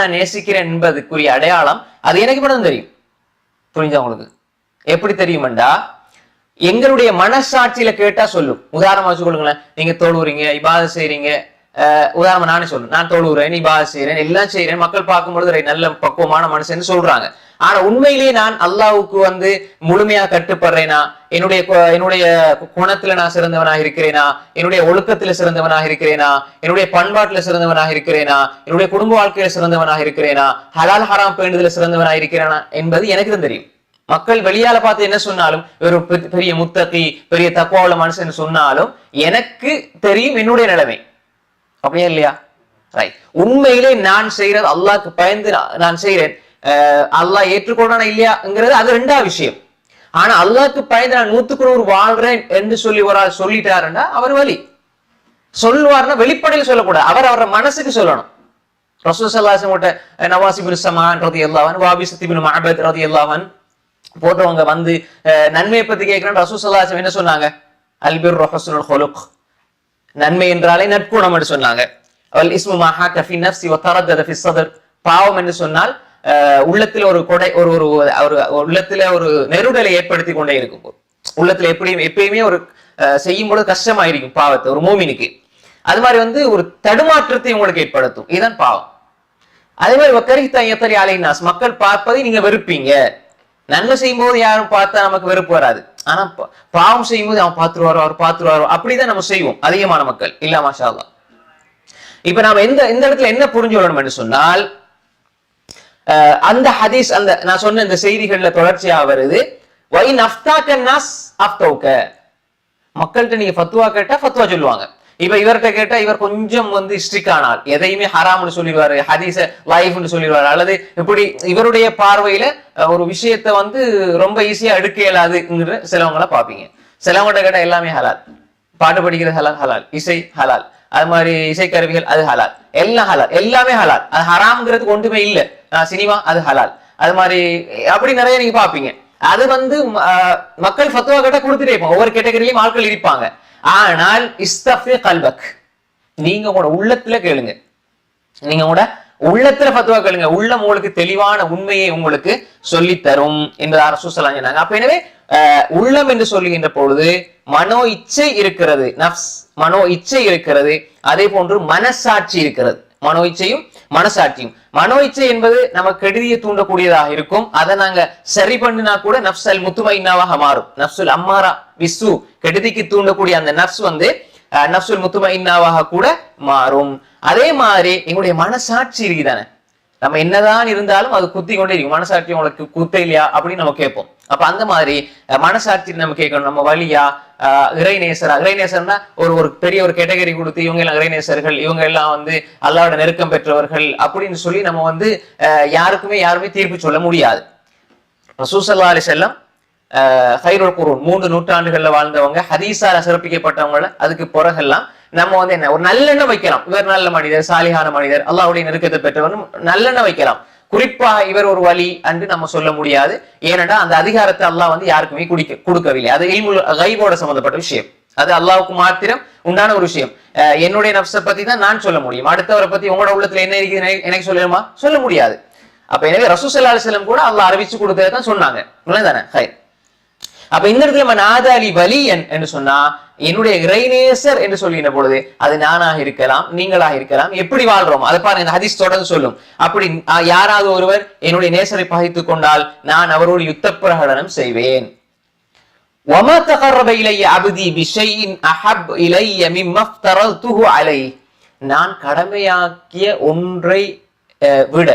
நான் நேசிக்கிறேன் என்பதுக்குரிய அடையாளம் அது எனக்கு மட்டும் தெரியும். புரிஞ்சா உங்களுக்கு? எப்படி தெரியுமெண்டா? எங்களுடைய மனசாட்சியில கேட்டா சொல்லும். உதாரணமா வச்சுக்கொள்ளுங்களேன். நீங்க தொழுவுறீங்க இபாத செய்றீங்க உதாரணம் நானே சொல்றேன் நான் தொழுவுறேன் இபாத செய்யறேன் எல்லாம் செய்யறேன் மக்கள் பார்க்கும் பொழுது நல்ல பக்குவமான மனுஷன் சொல்றாங்க. ஆனா உண்மையிலேயே நான் அல்லாவுக்கு வந்து முழுமையா கட்டுப்படுறேனா? என்னுடைய என்னுடைய குணத்துல நான் சிறந்தவனாக இருக்கிறேனா? என்னுடைய ஒழுக்கத்துல சிறந்தவனாக இருக்கிறேனா? என்னுடைய பண்பாட்டுல சிறந்தவனாக இருக்கிறேனா? என்னுடைய குடும்ப வாழ்க்கையில சிறந்தவனாக இருக்கிறேனா? ஹலால் ஹராம் பேண்டுதல சிறந்தவனாக இருக்கிறேனா? என்பது எனக்கு தான் தெரியும். மக்கள் வெளியால பார்த்து என்ன சொன்னாலும் ஒரு பெரிய முத்தகி பெரிய தக்குவாவுள்ள மனுஷன் சொன்னாலும் எனக்கு தெரியும் என்னுடைய நிலைமை. அப்படியா இல்லையா? ரைட் உண்மையிலே நான் செய்யறது அல்லாஹ்க்கு பயந்து நான் செய்யறேன் அல்லாஹ் ஏற்றுக்கொள்றானா இல்லையாங்கிறது அது ரெண்டாவது விஷயம். ஆனா அல்லாஹ்க்கு பயந்து நான் நூத்துக்கு நூறு வாழ்றேன் என்று சொல்லி ஒரு ஆள் சொல்லிட்டாருன்னா அவர் வழி சொல்லுவார்னா வெளிப்படையில் சொல்லக்கூடாது. அவர் அவர மனசுக்கு சொல்லணும். ரசூல் நவாசிபின் சமான் ரதி அல்லாவன் வாபிசத்திபின் மஹபத் ரதி அல்லாவன் போன்றவங்க வந்து அஹ், நன்மையை பத்தி கேட்கிறேன் ரசூல் என்ன சொன்னாங்க? அல்பிர் ரஹசுல் ஹொலுக் நன்மை என்றாலே நற்குணம் என்று சொன்னாங்க. அவள் இஸ்மு மஹா கஃபி நஃப்சி வத்தரத்தத ஃபி சதர் பாவம் என்று சொன்னால் உள்ளத்தில் ஒரு கொடை ஒரு ஒரு ஒரு உள்ளத்துல ஒரு நெருடலை ஏற்படுத்தி கொண்டே இருக்கும் உள்ளத்துல எப்படியும் எப்பயுமே ஒரு அஹ், செய்யும் பொழுது கஷ்டமாயிருக்கும் பாவத்தை ஒரு மூமினுக்கு. அது மாதிரி வந்து ஒரு தடுமாற்றத்தை உங்களுக்கு ஏற்படுத்தும். இதுதான் பாவம். அதே மாதிரி வக்கரித்தா எத்தனை அலைநாஸ் மக்கள் பார்ப்பதை நீங்க வெறுப்பீங்க. நன்மை செய்யும் போது யாரும் பார்த்தா நமக்கு வெறுப்பு வராது. ஆனா பா- பாவம் செய்யும் போது அவன் பார்த்துருவாரோ அவர் பார்த்துருவாரோ அப்படிதான் நம்ம செய்வோம் அதிகமான மக்கள். இல்ல மாஷா இப்ப நாம எந்த இந்த இடத்துல என்ன புரிஞ்சு என்று சொன்னால் அந்த ஹதீஸ் அந்த நான் சொன்ன இந்த செய்திகள்ல தொடர்ச்சியா வருது வை நஃப்தாக்க நாஸ் அஃப்தௌக்க. மக்கள்கிட்ட நீங்க ஃபத்வா கேட்டா ஃபத்வா சொல்லுவாங்க. இப்ப இவர்கிட்ட கேட்டா இவர் கொஞ்சம் வந்து ஸ்ட்ரிக் ஆனால் எதையுமே ஹராம்னு சொல்லிடுவாரு ஹதீஸ லைஃப்னு சொல்லிடுவாரு. அல்லது இப்படி இவருடைய பார்வையில ஒரு விஷயத்தை வந்து ரொம்ப ஈஸியா எடுக்க இயலாதுங்கிற சிலவங்கள பாப்பீங்க சிலவங்கள்ட்ட கேட்டா எல்லாமே ஹலால் பாட்டு படிக்கிறது ஹலால் ஹலால் இசை ஹலால் அது மாதிரி இசைக்கருவிகள் அது ஹலால் எல்லாம் ஹலால் எல்லாமே ஹலால் அது ஹராம்ங்கிறதுக்கு ஒன்றுமே இல்ல. சினிமா அது ஹலால் அது மாதிரி அப்படி நிறைய நீங்க பாப்பீங்க அது வந்து மக்கள் ஃபத்வா கேட்டா கொடுத்துட்டே இருப்பாங்க. ஒவ்வொரு கேட்டகரியிலையும் ஆட்கள் இருப்பாங்க. ஆனால் இஸ்தஃபி கல்பக். நீங்க உங்களோட உள்ளத்துல கேளுங்க. நீங்க கூட உள்ளத்துல பத்துவா கேளுங்க. உள்ளம் உங்களுக்கு தெளிவான உண்மையை உங்களுக்கு சொல்லி தரும் என்று அரசு சொன்னாங்க. அப்ப எனவே அஹ், உள்ளம் என்று சொல்லுகின்ற பொழுது மனோ இச்சை இருக்கிறது. நப்ஸ் மனோ இச்சை இருக்கிறது. அதே போன்று மனசாட்சி இருக்கிறது. மனோ இச்சையும் மனசாட்சியும். மனோ இச்சை என்பது நமக்கு கெடுதியை தூண்டக்கூடியதாக இருக்கும். அதை நாங்க சரி பண்ணினா கூட நப்சல் முத்துமைனாவாக மாறும். நப்சுல் அம்மாரா விசு கெடுதிக்கு தூண்டக்கூடிய அந்த நப்ஸ் வந்து நப்சுல் முத்துமைனாவாக கூட மாறும். அதே மாதிரி எங்களுடைய மனசாட்சி இருக்குதானே? நம்ம என்னதான் இருந்தாலும் அது குத்தி கொண்டே இருக்கும். மனசாட்சி உங்களுக்கு குத்த இல்லையா அப்படின்னு நம்ம கேட்போம். அப்ப அந்த மாதிரி மனசாட்சி நம்ம கேட்கணும். நம்ம வழியா இறைநேசரா. இறைநேசர்னா ஒரு ஒரு பெரிய ஒரு கேட்டகரி கொடுத்து இவங்க எல்லாம் இறைநேசர்கள் இவங்க எல்லாம் வந்து அல்லாவோட நெருக்கம் பெற்றவர்கள் அப்படின்னு சொல்லி நம்ம வந்து யாருக்குமே யாருமே தீர்ப்பு சொல்ல முடியாது. ரசூசல்லா அலி செல்லம் ஹைரோல் குரூன் மூன்று நூற்றாண்டுகள்ல வாழ்ந்தவங்க ஹதீஸால சிறப்பிக்கப்பட்டவங்கள அதுக்கு பிறகெல்லாம் நம்ம வந்து என்ன ஒரு நல்லெண்ணம் வைக்கலாம். இவர் நல்ல மனிதர் சாலிகான மனிதர் அல்லாவுடைய நெருக்கத்தை பெற்றவர் நல்லெண்ணம் வைக்கலாம். குறிப்பா இவர் ஒரு வழி என்று நம்ம சொல்ல முடியாது. ஏனென்றா அந்த அதிகாரத்தை அல்லாஹ் வந்து யாருக்குமே குடிக்க கொடுக்கவில்லை. அது இல்முல் கைபோட சம்பந்தப்பட்ட விஷயம். அது அல்லாவுக்கு மாத்திரம் உண்டான ஒரு விஷயம். அஹ் என்னுடைய நப்சை பத்தி தான் நான் சொல்ல முடியும். அடுத்தவரை பத்தி உங்களோட உள்ளத்துல என்ன இருக்குது எனக்கு- சொல்லணுமா? சொல்ல முடியாது. அப்ப எனவே ரசூசல்லா அலிஸ்லம் கூட அல்லாஹ் அறிவிச்சு கொடுத்ததான் சொன்னாங்க. தானே ஹை. அப்ப இந்த இடத்துல நம்ம நாதாலி வலி என்று சொன்னா என்னுடைய இறைநேசர் என்று சொல்லுகின்ற பொழுது அது நானாக இருக்கலாம் நீங்களாக இருக்கலாம் எப்படி வாழ்றோம் அதை பாருங்க இந்த ஹதீஸ் தொடர்ந்து சொல்லும் அப்படி ஆஹ், யாராவது ஒருவர் என்னுடைய நேசரை பகைத்துக் கொண்டால் நான் அவரோடு யுத்த பிரகடனம் செய்வேன் وما تقرب إلي عبدي بشيء أحب إلي مما افترضته عليه நான் கடமையாக்கிய ஒன்றை அஹ், விட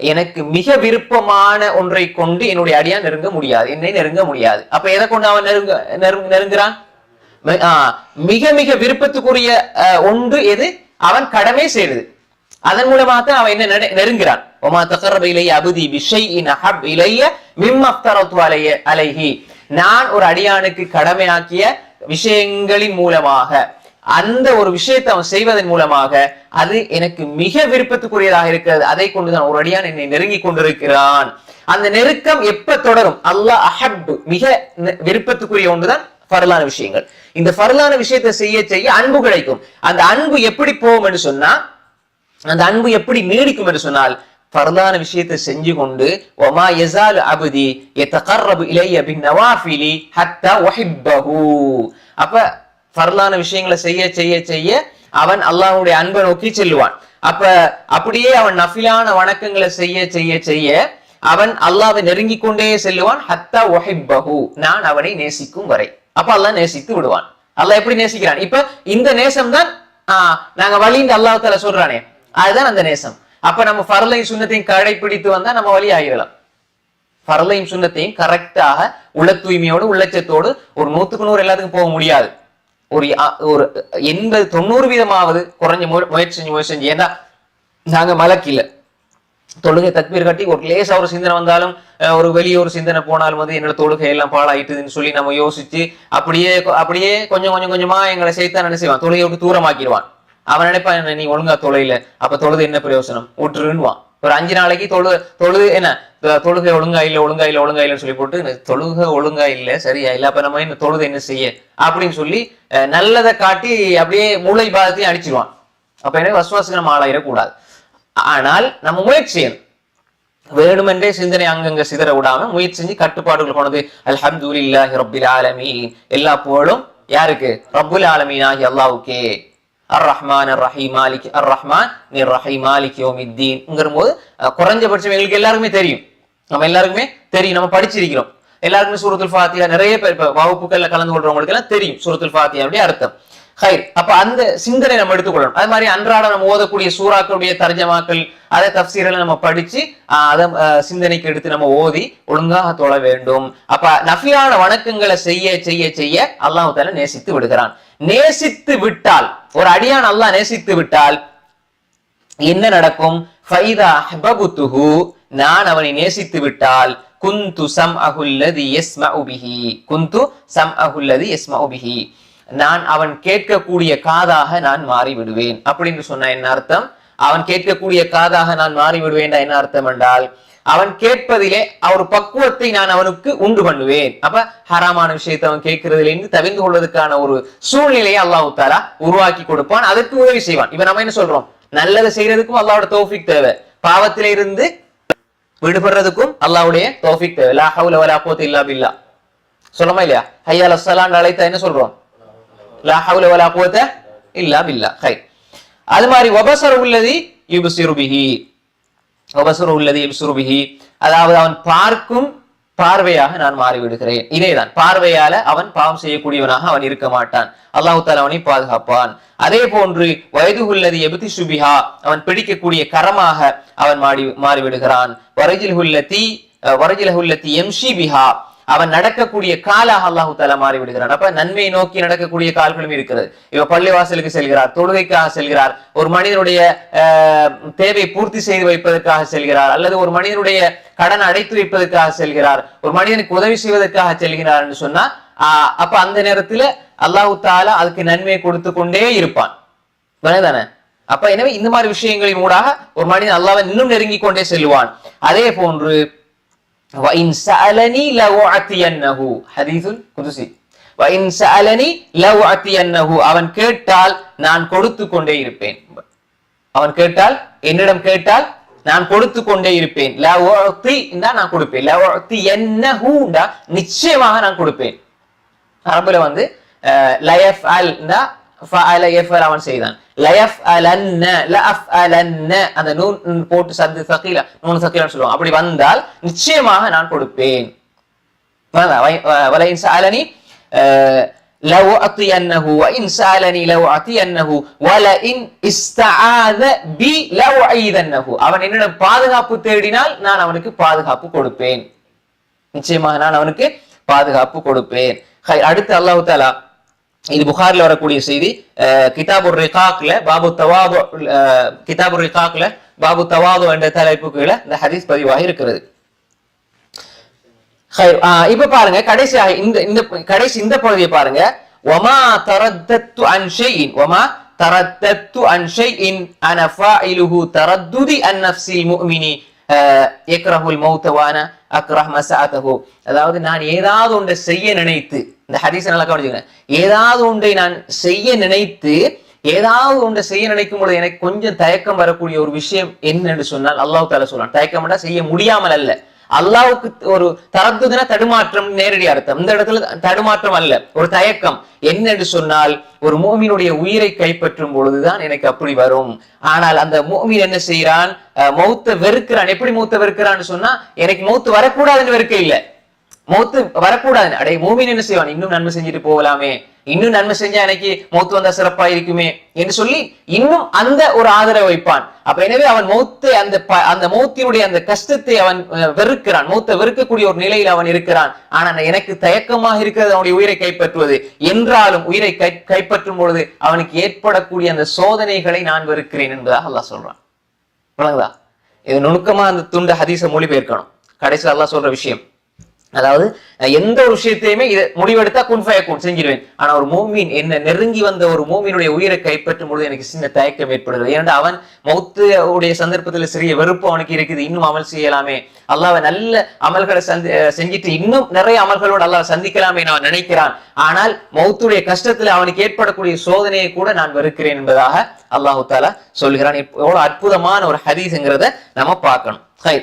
எனக்கு மிக விருப்பமான ஒன்றை கொண்டு என்னுடைய அடியான் நெருங்க முடியாது என்னை நெருங்க முடியாது அப்ப எதை கொண்டு அவன் நெருங்க நெருங்க- நெருங்குறான் மி- ஆ, மிக மிக விருப்பத்துக்குரிய ஒன்று எது? அவன் கடமை செய்யுது அதன் மூலமாக தான் அவன் என்ன நெரு- நெருங்குறான். ஒமா தகரப இலைய அபுதி பிஷைஇன் அஹப் இலைய மிம்மப்தரத்து அலைய அலைஹி. நான் ஒரு அடியானுக்கு கடமையாக்கிய விஷயங்களின் மூலமாக அந்த ஒரு விஷயத்தை அவன் செய்வதன் மூலமாக அது எனக்கு மிக விருப்பத்துக்குரியதாக இருக்கிறது. அதை கொண்டுதான் ஒரு அடியான் என்னை நெருங்கி கொண்டிருக்கிறான். அந்த நெருக்கம் எப்ப தொடரும்? அல்லாஹ் அஹப் மிக விருப்பத்துக்குரிய ஒன்றுதான். ஃபரலான விஷயங்கள். இந்த ஃபரலான விஷயத்தை செய்ய செய்ய அன்பு கிடைக்கும். அந்த அன்பு எப்படி போகும் என்று சொன்னா அந்த அன்பு எப்படி நீடிக்கும் என்று சொன்னால் பரலான விஷயத்தை செஞ்சு கொண்டு ஒமா எசாலு அபுதி எத்தகர்ரபு இலைய பின் நவாஃபிலி ஹத்தா ஒஹிப்பஹு அப்ப பரலான விஷயங்களை செய்ய செய்ய செய்ய அவன் அல்லாஹுடைய அன்பை நோக்கி செல்லுவான். அப்ப அப்படியே அவன் நஃபிலான வணக்கங்களை செய்ய செய்ய செய்ய அவன் அல்லாவை நெருங்கிக் கொண்டே செல்லுவான். ஹத்தா ஒஹிப்பஹு நான் அவனை நேசிக்கும் வரை. அப்ப அல்லா நேசித்து விடுவான். அல்லாஹ் எப்படி நேசிக்கிறான்? இப்ப இந்த நேசம் தான் ஆஹ், நாங்க வழின்னு அல்லாஹத்துல சொல்றானே. அதுதான் அந்த நேசம். அப்ப நம்ம ஃபர்லையும் சுண்ணத்தையும் கடைபிடித்து வந்தா நம்ம வழி ஆகிடலாம். ஃபர்லையும் சுண்ணத்தையும் கரெக்டாக உள்ள தூய்மையோடு உள்ளச்சத்தோடு ஒரு நூத்துக்கு நூறு எல்லாத்துக்கும் போக முடியாது. ஒரு ஒரு எண்பது தொண்ணூறு வீதமாவது குறைஞ்ச மு- முயற்சி முயற்சி செஞ்சு. ஏன்னா நாங்க மலக்கில்ல. தொழுகை தக்பீர் கட்டி ஒரு லேசாக ஒரு சிந்தனை வந்தாலும் ஒரு வெளியே ஒரு சிந்தனை போனாலும் வந்து என்னோட தொழுகை எல்லாம் பாழாயிட்டுதுன்னு சொல்லி நம்ம யோசிச்சு அப்படியே அப்படியே கொஞ்சம் கொஞ்சம் கொஞ்சமா எங்களை சேர்த்தா என்ன செய்வான்? தொழுகையை விட்டு தூரமாக்கிடுவான். அவன் நினைப்பான் என்ன, நீ ஒழுங்கா தொலைல அப்ப தொழுது என்ன பிரயோசனம்? விட்டுருன்னுவான். ஒரு அஞ்சு நாளைக்கு தொழு தொழுது என்ன? தொழுகை ஒழுங்கா இல்ல ஒழுங்கா இல்ல ஒழுங்கா இல்லைன்னு சொல்லி போட்டு தொழுகை ஒழுங்கா இல்ல சரியா இல்ல அப்ப நம்ம என்ன தொழுது என்ன செய்ய? அப்படின்னு சொல்லி நல்லதை காட்டி அப்படியே மூளை பாதத்தையும் அடிச்சிருவான். அப்ப என்ன வசுவாசுக்கு நம்ம ஆளாயிடக்கூடாது. ஆனால் நம்ம முயற்சி செய்யணும். வேணுமென்றே சிந்தனை அங்கங்க சிதற விடாம முயற்சி செஞ்சு கட்டுப்பாடுகள் கொண்டது. அல்ஹம்துலில்லாஹி ரப்பில் ஆலமீன். எல்லா புகழும் யாருக்கு? ரபுல் ஆலமீன் ஆகி அல்லாவுக்கே அர் ரஹ்மான் அர் ரஹீம் மாலிக் அர் ரஹ்மான் நீர் ரஹீம் மாலிக் யோமித்தீன் போது குறைஞ்சபட்சம் எங்களுக்கு எல்லாருக்குமே தெரியும். நம்ம எல்லாருக்குமே தெரியும். நம்ம படிச்சிருக்கிறோம். எல்லாருக்குமே சூரத்துல் ஃபாத்தியா நிறைய பேர் வகுப்புகள்ல கலந்து கொள்றவங்களுக்கு எல்லாம் தெரியும். சூரத்துல் ஃபாத்தியாவுடைய அர்த்தம். ஹைர் அப்ப அந்த சிந்தனை நம்ம எடுத்துக்கொள்ளணும். அது மாதிரி அன்றாட நம்ம ஓதக்கூடிய சூறாக்களுடைய தர்ஜமாக்கள் அதை தப்சீரெல்லாம் நம்ம படிச்சு அதை சிந்தனைக்கு எடுத்து நம்ம ஓதி ஒழுங்காக தொழ வேண்டும். அப்ப நஃபியான வணக்கங்களை செய்ய செய்ய செய்ய அல்லாஹு தால நேசித்து விடுகிறான். நேசித்து விட்டால் ஒரு அடியான் அல்லாஹ் நேசித்து விட்டால் என்ன நடக்கும்? ஃபைதா அஹ்பபுத்துஹு நான் அவனை நேசித்து விட்டால் குந்து சம் அகுல்லதி எஸ்ம உபிஹி குந்து சம் அகுல்லதி யஸ்மஉ உபிஹி நான் அவன் கேட்கக்கூடிய காதாக நான் மாறி விடுவேன் அப்படின்னு சொன்ன என்ன அர்த்தம்? அவன் கேட்கக்கூடிய காதாக நான் மாறி விடுவேன் என்ன அர்த்தம் என்றால் அவன் கேட்பதிலே ஒரு பக்குவத்தை நான் அவனுக்கு உண்டு பண்ணுவேன். அப்ப ஹராமான விஷயத்தை அவன் கேட்கறதுல இருந்து தவிர்ந்து கொள்வதற்கான ஒரு சூழ்நிலையை அல்லாஹ் தாலா உருவாக்கி கொடுப்பான். அதற்கு உதவி செய்வான். இப்ப நம்ம என்ன சொல்றோம்? நல்லதை செய்யறதுக்கும் அல்லாவோட தோஃபிக் தேவை. பாவத்தில இருந்து விடுபடுறதுக்கும் அல்லாவுடைய தோஃபிக் தேவை. லா ஹவுல வலா போத்து இல்லா பில்லா. சொல்லமா இல்லையா? ஹையா அஸ்ஸலான் அழைத்தா என்ன சொல்றோம்? லா ஹவுல வலா குவத்த இல்லா பில்லா ஹை அது மாதிரி வபசர் உள்ளதி யுபசிரு பிஹி வபசரு உள்ளதி யுபசிரு பிஹி அதாவது அவன் பார்க்கும் பார்வையாக நான் மாறிவிடுகிறேன். இதேதான். பார்வையால அவன் பாவம் செய்யக்கூடியவனாக அவன் இருக்க மாட்டான். அல்லாஹு தாலா அவனை பாதுகாப்பான். அதே போன்று வயது உள்ளது எபுதி சுபிஹா அவன் பிடிக்கக்கூடிய கரமாக அவன் மாறி மாறிவிடுகிறான். வரஜில் உள்ள தீ வரஜில் உள்ள உள்ளத்தி எம்ஷி பிஹா. அவன் நடக்கக்கூடிய காலாக அல்லாஹு தாலா மாறி விடுகிறான். அப்ப நன்மையை நோக்கி நடக்கக்கூடிய கால்களும் இருக்கிறது. இவ பள்ளிவாசலுக்கு செல்கிறார் தொழுகைக்காக செல்கிறார் ஒரு மனிதனுடைய தேவை பூர்த்தி செய்து வைப்பதற்காக செல்கிறார் அல்லது ஒரு மனிதனுடைய கடன் அடைத்து வைப்பதற்காக செல்கிறார் ஒரு மனிதனுக்கு உதவி செய்வதற்காக செல்கிறார் என்று சொன்னா அப்ப அந்த நேரத்துல அல்லாஹு தாலா அதுக்கு நன்மையை கொடுத்து கொண்டே இருப்பான். தானே அப்ப எனவே இந்த மாதிரி விஷயங்களின் ஊடாக ஒரு மனிதன் அல்லாவை இன்னும் நெருங்கிக் கொண்டே செல்வான் அதே போன்று Wa in sa'alani la wa'tiyannahu. ஹதீஸுல் குதுசி. வ இன் சஅலனி ல உஅத்தியன்னஹு அவன் கேட்டால் நான் கொடுத்து கொண்டே இருப்பேன். அவன் கேட்டால் என்னிடம் கேட்டால் நான் கொடுத்து கொண்டே இருப்பேன். ல உஅத்தி நான் கொடுப்பேன். ல உஅத்தியன்னஹு நிச்சயமாக நான் கொடுப்பேன். அரபுல வந்து லயஃப் அல்னா அவன் செய்தான் லயஃப் அலன்ன லஅஃப் அலன்ன அந்த நூன் போட்டு சத்து சகீல நூன் சகீலன்னு சொல்லுவாங்க அப்படி வந்தால் நிச்சயமாக நான் கொடுப்பேன் வலையின் சாலனி لأعطينه وإن سألني لأعطينه ولئن استعاذ بي لأعيذنه அவன் என்னிடம் பாதுகாப்பு தேடினால் நான் அவனுக்கு பாதுகாப்பு கொடுப்பேன் நிச்சயமாக நான் அவனுக்கு பாதுகாப்பு கொடுப்பேன் ஹை, அடுத்து அல்லாஹு தாலா இது புகாரில் வரக்கூடிய செய்தி கிதாபுர் ரிகாக்ல பாபு தவாது கிதாபுர் ரிகாக்ல பாபு தவாது என்ற தலைப்புக்கு இந்த ஹதீஸ் பதிவாக இருக்கிறது. இப்ப பாருங்க கடைசியாக இந்த இந்த கடைசி இந்த பகுதியை பாருங்க. ஒமா தரத்தத்து அன்ஷையின் ஒமா தரத்தத்து அன் ஷைஇன் அன ஃபாயிலுஹு தரத்துதி அன் நஃப்சில் முஃமினி யக்ரஹுல் மௌத்தவான அக்ரஹ் மஸஅதஹு அதாவது நான் ஏதாவது ஒன்றை செய்ய நினைத்து இந்த ஹதீஸ் நல்லா கவனிச்சுக்கிறேன் ஏதாவது ஒன்றை நான் செய்ய நினைத்து ஏதாவது ஒன்றை செய்ய நினைக்கும் பொழுது எனக்கு கொஞ்சம் தயக்கம் வரக்கூடிய ஒரு விஷயம் என்னன்னு சொன்னால் அல்லாஹ் தால சொல்லலாம் தயக்கம் செய்ய முடியாமல் அல்ல. அல்லாவுக்கு ஒரு தரத்துதுன தடுமாற்றம் நேரடி அர்த்தம். இந்த இடத்துல தடுமாற்றம் அல்ல ஒரு தயக்கம். என்னென்று சொன்னால் ஒரு மோமினுடைய உயிரை கைப்பற்றும் பொழுதுதான் எனக்கு அப்படி வரும். ஆனால் அந்த மோமின் என்ன செய்யறான் அஹ், மௌத்த வெறுக்கிறான். எப்படி மௌத்த வெறுக்கிறான்னு சொன்னா எனக்கு மௌத்து வரக்கூடாதுன்னு வெறுக்க இல்லை. மௌத்து வரக்கூடாது. அடே மூமின் என்ன செய்வான்? இன்னும் நன்மை செஞ்சுட்டு போகலாமே. இன்னும் நன்மை செஞ்சா எனக்கு மௌத்து வந்தா சிறப்பா இருக்குமே என்று சொல்லி இன்னும் அந்த ஒரு ஆதரவு வைப்பான். அப்ப எனவே அவன் மௌத்தை அந்த அந்த மௌத்தினுடைய அந்த கஷ்டத்தை அவன் வெறுக்கிறான். மௌத்தை வெறுக்கக்கூடிய ஒரு நிலையில் அவன் இருக்கிறான். ஆனா எனக்கு தயக்கமாக இருக்கிறது அவனுடைய உயிரை கைப்பற்றுவது. என்றாலும் உயிரை கை கைப்பற்றும் பொழுது அவனுக்கு ஏற்படக்கூடிய அந்த சோதனைகளை நான் வெறுக்கிறேன் என்பதாக அல்லாஹ் சொல்றான். விளங்குதா? இது நுணுக்கமா அந்த துண்டு மொழி மொழிபெயர்க்கணும். கடைசியில் அல்லா சொல்ற விஷயம் அதாவது எந்த ஒரு விஷயத்தையுமே இதை முடிவெடுத்தா குன் செஞ்சிருவேன். ஆனா ஒரு மூமின் என்ன நெருங்கி வந்த ஒரு மூமினுடைய உயிரை கைப்பற்றும் பொழுது எனக்கு சின்ன தயக்கம் ஏற்படுகிறது. ஏன்னா அவன் மௌத்து உடைய சந்தர்ப்பத்தில் சிறிய வெறுப்பு அவனுக்கு இருக்குது. இன்னும் அமல் செய்யலாமே. அல்லாஹ் நல்ல அமல்களை சந்தி செஞ்சிட்டு செஞ்சுட்டு இன்னும் நிறைய அமல்களோடு அல்லாஹ் சந்திக்கலாமே நான் நினைக்கிறான். ஆனால் மௌத்துடைய கஷ்டத்துல அவனுக்கு ஏற்படக்கூடிய சோதனையை கூட நான் வெறுக்கிறேன் என்பதாக அல்லாஹு தாலா சொல்கிறான். எவ்வளவு அற்புதமான ஒரு ஹதீஸ்ங்கிறத நம்ம பார்க்கணும். ஹை